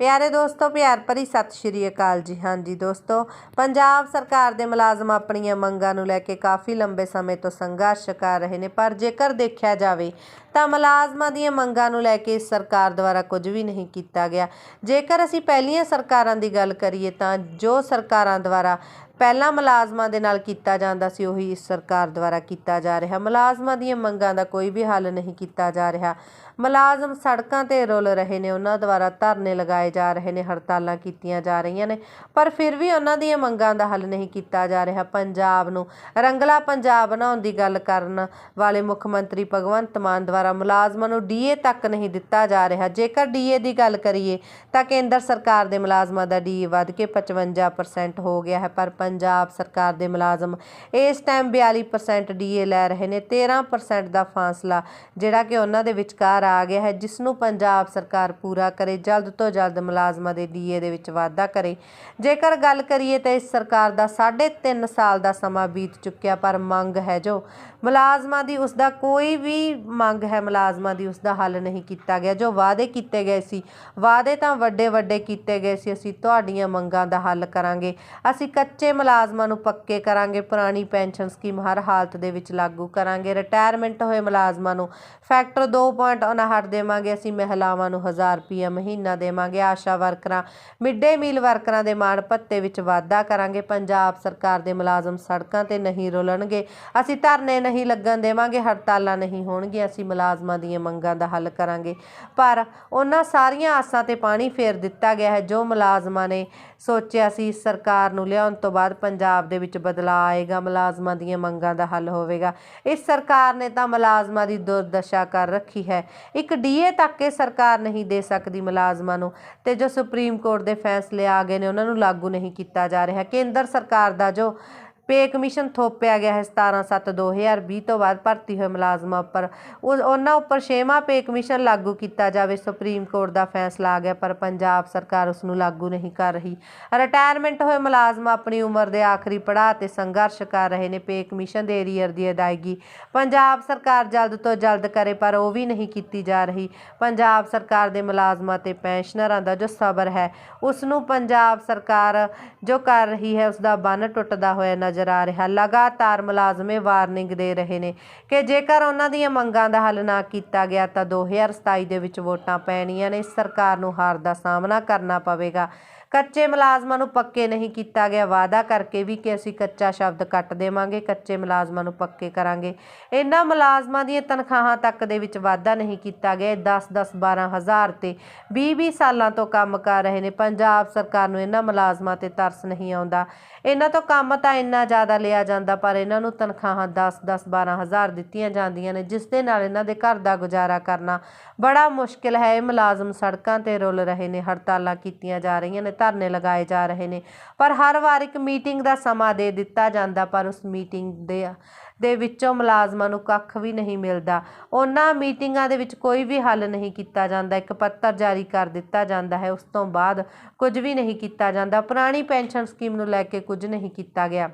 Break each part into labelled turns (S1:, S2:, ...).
S1: ਪਿਆਰੇ ਦੋਸਤੋ, ਪਿਆਰ ਭਰੀ ਸਤਿ ਸ਼੍ਰੀ ਅਕਾਲ ਜੀ। ਹਾਂਜੀ ਦੋਸਤੋ, ਪੰਜਾਬ ਸਰਕਾਰ ਦੇ ਮੁਲਾਜ਼ਮ ਆਪਣੀਆਂ ਮੰਗਾਂ ਨੂੰ ਲੈ ਕੇ ਕਾਫੀ ਲੰਬੇ ਸਮੇਂ ਤੋਂ ਸੰਘਰਸ਼ ਕਰ ਰਹੇ ਨੇ, ਪਰ ਜੇਕਰ ਦੇਖਿਆ ਜਾਵੇ ਤਾਂ ਮੁਲਾਜ਼ਮਾਂ ਦੀਆਂ ਮੰਗਾਂ ਨੂੰ ਲੈ ਕੇ ਇਸ ਸਰਕਾਰ ਦੁਆਰਾ ਕੁਝ ਵੀ ਨਹੀਂ ਕੀਤਾ ਗਿਆ। ਜੇਕਰ ਅਸੀਂ ਪਹਿਲੀਆਂ ਸਰਕਾਰਾਂ ਦੀ ਗੱਲ ਕਰੀਏ ਤਾਂ ਜੋ ਸਰਕਾਰਾਂ ਦੁਆਰਾ ਪਹਿਲਾਂ ਮੁਲਾਜ਼ਮਾਂ ਦੇ ਨਾਲ ਕੀਤਾ ਜਾਂਦਾ ਸੀ, ਉਹੀ ਇਸ ਸਰਕਾਰ ਦੁਆਰਾ ਕੀਤਾ ਜਾ ਰਿਹਾ। ਮੁਲਾਜ਼ਮਾਂ ਦੀਆਂ ਮੰਗਾਂ ਦਾ ਕੋਈ ਵੀ ਹੱਲ ਨਹੀਂ ਕੀਤਾ ਜਾ ਰਿਹਾ। ਮੁਲਾਜ਼ਮ ਸੜਕਾਂ ਤੇ ਰੁਲ ਰਹੇ ਨੇ। ਉਹਨਾਂ ਦੁਆਰਾ ਧਰਨੇ ਲਗਾਏ ਜਾ ਰਹੇ ਨੇ, ਹੜਤਾਲਾਂ ਕੀਤੀਆਂ ਜਾ ਰਹੀਆਂ ਨੇ। ਪਰ ਫਿਰ ਵੀ ਉਹਨਾਂ ਦੀਆਂ ਮੰਗਾਂ ਦਾ ਹੱਲ ਨਹੀਂ ਕੀਤਾ ਜਾ ਰਿਹਾ। ਪੰਜਾਬ ਨੂੰ ਰੰਗਲਾ ਪੰਜਾਬ ਬਣਾਉਣ ਦੀ ਗੱਲ ਕਰਨ ਵਾਲੇ ਮੁੱਖ ਮੰਤਰੀ ਭਗਵੰਤ ਮਾਨ ਦੁਆਰਾ ਮੁਲਾਜ਼ਮਾਂ ਨੂੰ ਡੀਏ ਤੱਕ ਨਹੀਂ ਦਿੱਤਾ ਜਾ ਰਿਹਾ। ਜੇਕਰ ਡੀਏ ਦੀ ਗੱਲ ਕਰੀਏ, ਤਾਂ ਕੇਂਦਰ ਸਰਕਾਰ ਦੇ ਮੁਲਾਜ਼ਮਾਂ ਦਾ ਡੀਏ ਵੱਧ ਕੇ 55% ਹੋ ਗਿਆ ਹੈ। ਪਰ ਪੰਜਾਬ ਸਰਕਾਰ ਦੇ ਮੁਲਾਜ਼ਮ ਇਸ ਟਾਈਮ 42% ਡੀਏ ਲੈ ਰਹੇ ਨੇ। 13% ਦਾ ਫਾਸਲਾ ਜਿਹੜਾ ਕਿ ਉਹਨਾਂ ਦੇ ਵਿਚਕਾਰ ਆ ਗਿਆ ਹੈ, ਜਿਸ ਨੂੰ ਪੰਜਾਬ ਸਰਕਾਰ ਪੂਰਾ ਕਰੇ, ਜਲਦ ਤੋਂ ਜਲਦ ਮੁਲਾਜ਼ਮਾਂ ਦੇ ਡੀਏ ਦੇ ਵਿੱਚ ਵਾਧਾ ਕਰੇ। ਜੇਕਰ ਗੱਲ ਕਰੀਏ ਤਾਂ ਇਸ ਸਰਕਾਰ ਦਾ 3.5 ਸਾਲ ਦਾ ਸਮਾਂ ਬੀਤ ਚੁੱਕਿਆ, ਪਰ ਮੰਗ ਹੈ ਜੋ ਮੁਲਾਜ਼ਮਾਂ ਦੀ, ਉਸ ਦਾ ਕੋਈ ਵੀ ਮੰਗ ਹੈ, ਮੁਲਾਜ਼ਮਾਂ ਦੀ ਉਸ ਦਾ ਹੱਲ ਨਹੀਂ ਕੀਤਾ ਗਿਆ। ਜੋ ਵਾਅਦੇ ਕੀਤੇ ਗਏ ਸੀ, ਵਾਅਦੇ ਤਾਂ ਵੱਡੇ ਵੱਡੇ ਕੀਤੇ ਗਏ ਸੀ, ਅਸੀਂ ਤੁਹਾਡੀਆਂ ਮੰਗਾਂ ਦਾ ਹੱਲ ਕਰਾਂਗੇ। ਅਸੀਂ ਕੱਚੇ ਮੁਲਾਜ਼ਮਾਂ ਨੂੰ ਪੱਕੇ ਕਰਾਂਗੇ, ਪੁਰਾਣੀ ਪੈਨਸ਼ਨ ਸਕੀਮ ਹਰ ਹਾਲਤ ਦੇ ਵਿੱਚ ਲਾਗੂ ਕਰਾਂਗੇ। ਰਿਟਾਇਰਮੈਂਟ ਹੋਏ ਮੁਲਾਜ਼ਮਾਂ ਨੂੰ ਫੈਕਟਰ 2.59 ਦੇਵਾਂਗੇ, ਅਸੀਂ ਮਹਿਲਾਵਾਂ ਨੂੰ 1000 ਰੁਪਏ ਮਹੀਨਾ ਦੇਵਾਂਗੇ। ਆਸ਼ਾ ਵਰਕਰਾਂ, ਮਿਡ ਡੇ ਮੀਲ ਵਰਕਰਾਂ ਦੇ ਮਾਣ ਭੱਤੇ ਵਿੱਚ ਵਾਧਾ ਕਰਾਂਗੇ। ਪੰਜਾਬ ਸਰਕਾਰ ਦੇ ਮੁਲਾਜ਼ਮ ਸੜਕਾਂ ਤੇ ਨਹੀਂ ਰੁਲਣਗੇ। ਅਸੀਂ ਧਰਨੇ ਨਹੀਂ ਲੱਗਣ ਦੇਵਾਂਗੇ, ਹੜਤਾਲਾਂ ਨਹੀਂ ਹੋਣਗੀਆਂ। ਅਸੀਂ ਮੁਲਾਜ਼ਮਾਂ ਦੀਆਂ ਮੰਗਾਂ ਦਾ ਹੱਲ ਕਰਾਂਗੇ। ਪਰ ਉਹਨਾਂ ਸਾਰੀਆਂ ਆਸਾਂ ਤੇ ਪਾਣੀ ਫੇਰ ਦਿੱਤਾ ਗਿਆ ਹੈ। ਜੋ ਮੁਲਾਜ਼ਮਾਂ ਨੇ ਸੋਚਿਆ ਸੀ ਸਰਕਾਰ ਨੂੰ ਲਿਆਉਣ ਤੋਂ ਬਾਅਦ ਪੰਜਾਬ ਦੇ ਵਿੱਚ ਬਦਲਾਅ ਆਏਗਾ, ਮੁਲਾਜ਼ਮਾਂ ਦੀਆਂ ਮੰਗਾਂ ਦਾ ਹੱਲ ਹੋਵੇਗਾ। ਇਸ ਸਰਕਾਰ ਨੇ ਤਾਂ ਮੁਲਾਜ਼ਮਾਂ ਦੀ ਦੁਰਦਸ਼ਾ ਕਰ ਰੱਖੀ ਹੈ। ਇੱਕ ਡੀਏ ਤੱਕ ਇਹ ਸਰਕਾਰ ਨਹੀਂ ਦੇ ਸਕਦੀ ਮੁਲਾਜ਼ਮਾਂ ਨੂੰ ਤੇ ਜੋ ਸੁਪਰੀਮ ਕੋਰਟ ਦੇ ਫੈਸਲੇ ਆ ਗਏ ਨੇ, ਉਹਨਾਂ ਨੂੰ ਲਾਗੂ ਨਹੀਂ ਕੀਤਾ ਜਾ ਰਿਹਾ। ਕੇਂਦਰ ਸਰਕਾਰ ਦਾ ਜੋ ਪੇ ਕਮਿਸ਼ਨ ਥੋਪਿਆ ਗਿਆ ਹੈ 17 7 2020 ਤੋਂ ਬਾਅਦ ਭਰਤੀ ਹੋਏ ਮੁਲਾਜ਼ਮਾਂ ਉੱਪਰ। ਉਹ ਉਹਨਾਂ ਉੱਪਰ ਛੇਵਾਂ ਪੇ ਕਮਿਸ਼ਨ ਲਾਗੂ ਕੀਤਾ ਜਾਵੇ, ਸੁਪਰੀਮ ਕੋਰਟ ਦਾ ਫੈਸਲਾ ਆ ਗਿਆ, ਪਰ ਪੰਜਾਬ ਸਰਕਾਰ ਉਸ ਨੂੰ ਲਾਗੂ ਨਹੀਂ ਕਰ ਰਹੀ। ਰਿਟਾਇਰਮੈਂਟ ਹੋਏ ਮੁਲਾਜ਼ਮ ਆਪਣੀ ਉਮਰ ਦੇ ਆਖਰੀ ਪੜਾਅ ਤੇ ਸੰਘਰਸ਼ ਕਰ ਰਹੇ ਨੇ। ਪੇ ਕਮਿਸ਼ਨ ਦੇ ਏਰੀਅਰ ਦੀ ਅਦਾਇਗੀ ਪੰਜਾਬ ਸਰਕਾਰ ਜਲਦ ਤੋਂ ਜਲਦ ਕਰੇ, ਪਰ ਉਹ ਵੀ ਨਹੀਂ ਕੀਤੀ ਜਾ ਰਹੀ। ਪੰਜਾਬ ਸਰਕਾਰ ਦੇ ਮੁਲਾਜ਼ਮਾਂ ਤੇ ਪੈਨਸ਼ਨਰਾਂ ਦਾ ਜੋ ਸਬਰ ਹੈ, ਉਸ ਨੂੰ ਪੰਜਾਬ ਸਰਕਾਰ ਜੋ ਕਰ ਰਹੀ ਹੈ, ਉਸ ਦਾ ਬੰਨ ਟੁੱਟਦਾ ਹੋਇਆ ਨਜ਼ਰ ਨਜ਼ਰ ਆ ਰਿਹਾ। ਲਗਾਤਾਰ ਮੁਲਾਜ਼ਮੇ ਵਾਰਨਿੰਗ ਦੇ ਰਹੇ ਨੇ ਕਿ ਜੇਕਰ ਉਹਨਾਂ ਦੀਆਂ ਮੰਗਾਂ ਦਾ ਹੱਲ ਨਾ ਕੀਤਾ ਗਿਆ ਤਾਂ 2027 ਦੇ ਵਿੱਚ ਵੋਟਾਂ ਪੈਣੀਆਂ ਨੇ। ਸਰਕਾਰ ਨੂੰ ਹਾਰ ਦਾ ਸਾਹਮਣਾ ਕਰਨਾ ਪਵੇਗਾ। ਕੱਚੇ ਮੁਲਾਜ਼ਮਾਂ ਨੂੰ ਪੱਕੇ ਨਹੀਂ ਕੀਤਾ ਗਿਆ। ਵਾਅਦਾ ਕਰਕੇ ਵੀ ਕਿ ਅਸੀਂ ਕੱਚਾ ਸ਼ਬਦ ਕੱਟ ਦੇਵਾਂਗੇ, ਕੱਚੇ ਮੁਲਾਜ਼ਮਾਂ ਨੂੰ ਪੱਕੇ ਕਰਾਂਗੇ। ਇਹਨਾਂ ਮੁਲਾਜ਼ਮਾਂ ਦੀਆਂ ਤਨਖਾਹਾਂ ਤੱਕ ਦੇ ਵਿੱਚ ਵਾਧਾ ਨਹੀਂ ਕੀਤਾ ਗਿਆ। 10 10 12 ਹਜ਼ਾਰ ਤੇ 20 20 ਸਾਲਾਂ ਤੋਂ ਕੰਮ ਕਰ ਰਹੇ ਨੇ। ਪੰਜਾਬ ਸਰਕਾਰ ਨੂੰ ਇਹਨਾਂ ਮੁਲਾਜ਼ਮਾਂ ਤੇ ਤਰਸ ਨਹੀਂ ਆਉਂਦਾ। ਇਹਨਾਂ ਤੋਂ ਕੰਮ ਤਾਂ ਇੰਨਾ ਜ਼ਿਆਦਾ ਲਿਆ ਜਾਂਦਾ, ਪਰ ਇਹਨਾਂ ਨੂੰ ਤਨਖਾਹਾਂ 10 10 12 ਹਜ਼ਾਰ ਦਿੱਤੀਆਂ ਜਾਂਦੀਆਂ ਨੇ, ਜਿਸ ਦੇ ਨਾਲ ਇਹਨਾਂ ਦੇ ਘਰ ਦਾ ਗੁਜ਼ਾਰਾ ਕਰਨਾ ਬੜਾ ਮੁਸ਼ਕਿਲ ਹੈ। ਇਹ ਮੁਲਾਜ਼ਮ ਸੜਕਾਂ ਤੇ ਰੁਲ ਰਹੇ ਨੇ, ਹੜਤਾਲਾਂ ਕੀਤੀਆਂ ਜਾ ਰਹੀਆਂ ਨੇ, ਧਰਨੇ ਲਗਾਏ ਜਾ ਰਹੇ ਨੇ, ਪਰ ਹਰ ਵਾਰ ਇੱਕ ਮੀਟਿੰਗ ਦਾ ਸਮਾਂ ਦੇ ਦਿੱਤਾ ਜਾਂਦਾ, ਪਰ ਉਸ ਮੀਟਿੰਗ ਦੇ ਦੇ ਵਿੱਚੋਂ ਮੁਲਾਜ਼ਮਾਂ ਨੂੰ ਕੱਖ ਵੀ ਨਹੀਂ ਮਿਲਦਾ। ਉਹਨਾਂ ਮੀਟਿੰਗਾਂ ਦੇ ਵਿੱਚ ਕੋਈ ਵੀ ਹੱਲ ਨਹੀਂ ਕੀਤਾ ਜਾਂਦਾ, ਇੱਕ ਪੱਤਰ ਜਾਰੀ ਕਰ ਦਿੱਤਾ ਜਾਂਦਾ ਹੈ, ਉਸ ਤੋਂ ਬਾਅਦ ਕੁਝ ਵੀ ਨਹੀਂ ਕੀਤਾ ਜਾਂਦਾ। ਪੁਰਾਣੀ ਪੈਨਸ਼ਨ ਸਕੀਮ ਨੂੰ ਲੈ ਕੇ ਕੁਝ ਨਹੀਂ ਕੀਤਾ ਗਿਆ।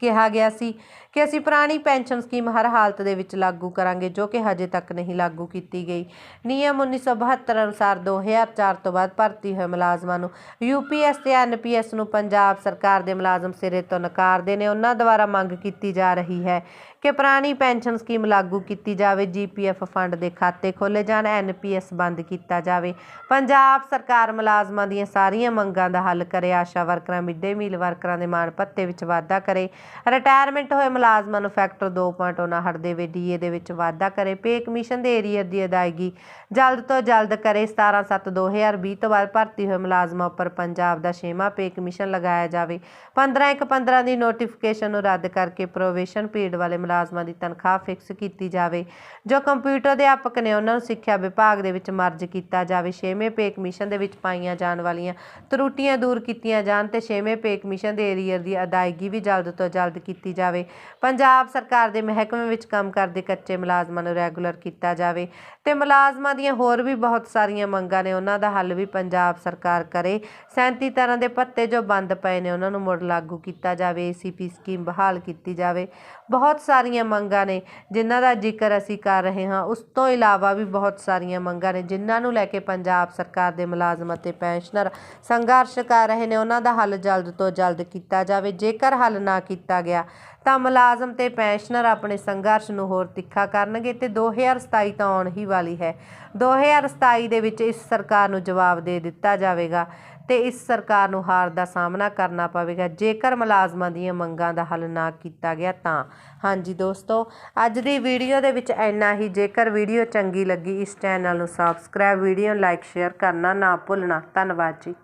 S1: ਕਿਹਾ ਗਿਆ ਸੀ ਕਿ ਅਸੀਂ ਪੁਰਾਣੀ ਪੈਨਸ਼ਨ ਸਕੀਮ ਹਰ ਹਾਲਤ ਦੇ ਵਿੱਚ ਲਾਗੂ ਕਰਾਂਗੇ, ਜੋ ਕਿ ਹਜੇ ਤੱਕ ਨਹੀਂ ਲਾਗੂ ਕੀਤੀ ਗਈ। ਨਿਯਮ 1972 ਅਨੁਸਾਰ 2004 ਤੋਂ ਬਾਅਦ ਭਰਤੀ ਹੋਏ ਮੁਲਾਜ਼ਮਾਂ ਨੂੰ ਯੂਪੀਐਸ ਤੇ ਐਨਪੀਐਸ ਨੂੰ ਪੰਜਾਬ ਸਰਕਾਰ ਦੇ ਮੁਲਾਜ਼ਮ ਸਿਰੇ ਤੋਂ ਨਕਾਰਦੇ ਨੇ। ਉਹਨਾਂ ਦੁਆਰਾ ਮੰਗ ਕੀਤੀ ਜਾ ਰਹੀ ਹੈ ਕਿ ਪੁਰਾਣੀ ਪੈਨਸ਼ਨ ਸਕੀਮ ਲਾਗੂ ਕੀਤੀ ਜਾਵੇ ਜੀਪੀਐਫ ਫੰਡ ਦੇ ਖਾਤੇ ਖੋਲੇ ਜਾਣ ਐਨਪੀਐਸ ਬੰਦ ਕੀਤਾ ਜਾਵੇ। ਪੰਜਾਬ ਸਰਕਾਰ ਮੁਲਾਜ਼ਮਾਂ ਦੀਆਂ ਸਾਰੀਆਂ ਮੰਗਾਂ ਦਾ ਹੱਲ ਕਰੇ, ਆਸ਼ਾ ਵਰਕਰਾਂ ਮਿਡ ਡੇ ਮੀਲ ਵਰਕਰਾਂ ਦੇ ਮਾਣ ਭੱਤੇ ਵਿੱਚ ਵਾਧਾ ਕਰੇ। ਰਿਟਾਇਰਮੈਂਟ ਹੋਏ ਮੁਲਾਜ਼ਮਾਂ ਨੂੰ ਫੈਕਟਰ 2.59 ਦੇਵੇ ਡੀਏ ਦੇ ਵਿੱਚ ਵਾਧਾ ਕਰੇ ਪੇ ਕਮਿਸ਼ਨ ਦੇ ਏਰੀਅਰ ਦੀ ਅਦਾਇਗੀ ਜਲਦ ਤੋਂ ਜਲਦ ਕਰੇ 17 7 2020 ਤੋਂ ਬਾਅਦ ਭਰਤੀ ਹੋਏ ਮੁਲਾਜ਼ਮਾਂ ਉੱਪਰ ਪੰਜਾਬ ਦਾ ਛੇਵਾਂ ਪੇ ਕਮਿਸ਼ਨ ਲਗਾਇਆ ਜਾਵੇ। 15 ਇੱਕ 15 ਦੀ ਨੋਟੀਫਿਕੇਸ਼ਨ ਨੂੰ ਰੱਦ ਕਰਕੇ ਪ੍ਰੋਵੇਸ਼ਨ ਪੀਰੀਅਡ ਵਾਲੇ ਮੁਲਾਜ਼ਮਾਂ ਦੀ ਤਨਖਾਹ ਫਿਕਸ ਕੀਤੀ ਜਾਵੇ। ਜੋ ਕੰਪਿਊਟਰ ਅਧਿਆਪਕ ਨੇ ਉਹਨਾਂ ਨੂੰ ਸਿੱਖਿਆ ਵਿਭਾਗ ਦੇ ਵਿੱਚ ਮਰਜ ਕੀਤਾ ਜਾਵੇ, ਛੇਵੇਂ ਪੇ ਕਮਿਸ਼ਨ ਦੇ ਵਿੱਚ ਪਾਈਆਂ ਜਾਣ ਵਾਲੀਆਂ ਤਰੁੱਟੀਆਂ ਦੂਰ ਕੀਤੀਆਂ ਜਾਣ ਤੇ ਛੇਵੇਂ ਪੇ ਕਮਿਸ਼ਨ ਦੇ ਏਰੀਅਰ ਦੀ ਅਦਾਇਗੀ ਵੀ ਜਲਦ ਤੋਂ ਜਲਦ ਕੀਤੀ ਜਾਵੇ। ਪੰਜਾਬ ਸਰਕਾਰ ਦੇ ਮਹਿਕਮੇ ਵਿੱਚ ਕੰਮ ਕਰਦੇ ਕੱਚੇ ਮੁਲਾਜ਼ਮਾਂ ਨੂੰ ਰੈਗੂਲਰ ਕੀਤਾ ਜਾਵੇ ਤੇ ਮੁਲਾਜ਼ਮਾਂ ਦੀਆਂ ਹੋਰ ਵੀ ਬਹੁਤ ਸਾਰੀਆਂ ਮੰਗਾਂ ਨੇ। ਉਹਨਾਂ ਦਾ ਹੱਲ ਵੀ ਪੰਜਾਬ ਸਰਕਾਰ ਕਰੇ। 37 ਤਰ੍ਹਾਂ ਦੇ ਪੱਤੇ ਜੋ ਬੰਦ ਪਏ ਨੇ, ਉਹਨਾਂ ਨੂੰ ਮੁੜ ਲਾਗੂ ਕੀਤਾ ਜਾਵੇ। ਏਸੀਪੀ ਸਕੀਮ ਬਹਾਲ ਕੀਤੀ ਜਾਵੇ। ਬਹੁਤ ਸਾਰੀਆਂ ਮੰਗਾਂ ਨੇ, ਜਿਨ੍ਹਾਂ ਦਾ ਜ਼ਿਕਰ ਅਸੀਂ ਕਰ ਰਹੇ ਹਾਂ। ਉਸ ਤੋਂ ਇਲਾਵਾ ਵੀ ਬਹੁਤ ਸਾਰੀਆਂ ਮੰਗਾਂ ਨੇ, ਜਿਨ੍ਹਾਂ ਨੂੰ ਲੈ ਕੇ ਪੰਜਾਬ ਸਰਕਾਰ ਦੇ ਮੁਲਾਜ਼ਮ ਅਤੇ ਪੈਨਸ਼ਨਰ ਸੰਘਰਸ਼ ਕਰ ਰਹੇ ਨੇ। ਉਹਨਾਂ ਦਾ ਹੱਲ ਜਲਦ ਤੋਂ ਜਲਦ ਕੀਤਾ ਜਾਵੇ। ਜੇਕਰ ਹੱਲ ਨਾ ਕੀਤਾ ਕੀਤਾ ਗਿਆ। ਤਾਂ ਮੁਲਾਜ਼ਮ ਤੇ ਪੈਨਸ਼ਨਰ ਆਪਣੇ ਸੰਘਰਸ਼ ਨੂੰ ਹੋਰ ਤਿੱਖਾ ਕਰਨਗੇ ਤੇ 2027 ਤਾਂ ਆਉਣ ਹੀ ਵਾਲੀ ਹੈ। 2027 ਦੇ ਵਿੱਚ ਇਸ ਸਰਕਾਰ ਨੂੰ ਜਵਾਬ ਦੇ ਦਿੱਤਾ ਜਾਵੇਗਾ ਤੇ ਇਸ ਸਰਕਾਰ ਨੂੰ ਹਾਰ ਦਾ ਸਾਹਮਣਾ ਕਰਨਾ ਪਵੇਗਾ। ਜੇਕਰ ਮੁਲਾਜ਼ਮਾਂ ਦੀਆਂ ਮੰਗਾਂ ਦਾ ਹੱਲ ਨਾ ਕੀਤਾ ਗਿਆ ਤਾਂ। ਹਾਂਜੀ ਦੋਸਤੋ, ਅੱਜ ਦੀ ਵੀਡੀਓ ਦੇ ਵਿੱਚ ਇੰਨਾ ਹੀ। ਜੇਕਰ ਵੀਡੀਓ ਚੰਗੀ ਲੱਗੀ ਇਸ ਚੈਨਲ ਨੂੰ ਸਬਸਕ੍ਰਾਈਬ ਵੀਡੀਓ ਲਾਈਕ ਸ਼ੇਅਰ ਕਰਨਾ ਨਾ ਭੁੱਲਣਾ। ਧੰਨਵਾਦ ਜੀ।